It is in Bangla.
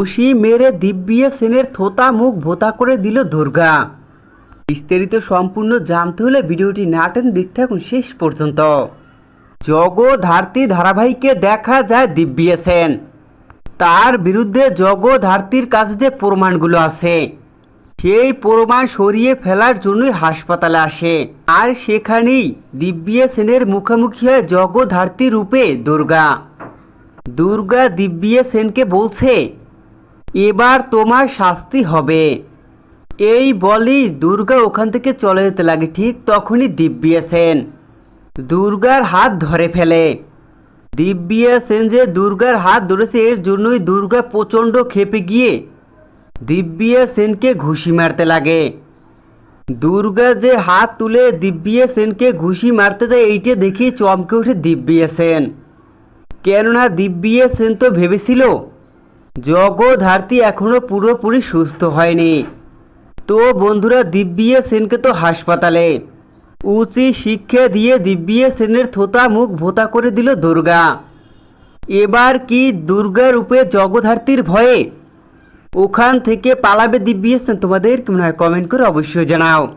খুশি মেরে দিব্যিয়ে সেনের থোতা মুখ ভোতা করে দিল দুর্গা। বিস্তারিত সম্পূর্ণ জানতে হলে ভিডিওটি নাটেন দেখতে থাকুন শেষ পর্যন্ত। জগধার্তী ধারাবাহিকে দেখা যায় দিব্যিয়ে সেন। তার বিরুদ্ধে জগধার্তীর কাছে যে প্রমাণগুলো আছে, সেই প্রমাণ সরিয়ে ফেলার জন্যই হাসপাতালে আসে। আর সেখানেই দিব্যিয়া সেনের মুখোমুখি হয় জগধার্তী রূপে দুর্গা। দুর্গা দিব্যিয়া সেনকে বলছে এবার তোমার শাস্তি হবে। এই বলেই দুর্গা ওখান থেকে চলে যেতে লাগে, ঠিক তখনই দিব্যিয়া সেন। দুর্গার হাত ধরে ফেলে। দিব্যিয়া সেন যে দুর্গার হাত ধরেছে, এর জন্যই দুর্গা প্রচণ্ড খেপে গিয়ে দিব্যিয়া সেনকে ঘুষি মারতে লাগে। দুর্গা যে হাত তুলে দিব্যিয়া সেনকে ঘুষি মারতে যায়, এইটা দেখে চমকে ওঠে দিব্যিয়া সেন। কেননা দিব্যিয়া সেন তো ভেবেছিল জগধার্তী এখনও পুরোপুরি সুস্থ হয়নি। তো বন্ধুরা, দিব্যিয়া সেনকে তো হাসপাতালে। উচিত শিক্ষা দিয়ে দিব্যিয়া সেনের থোতা মুখ ভোতা করে দিল দুর্গা। এবার কি দুর্গা রূপে জগধার্তীর ভয়ে? ওখান থেকে পালাবে দিব্যিয়া সেন। তোমাদের কেমন হয় কমেন্ট করে অবশ্যই জানাও।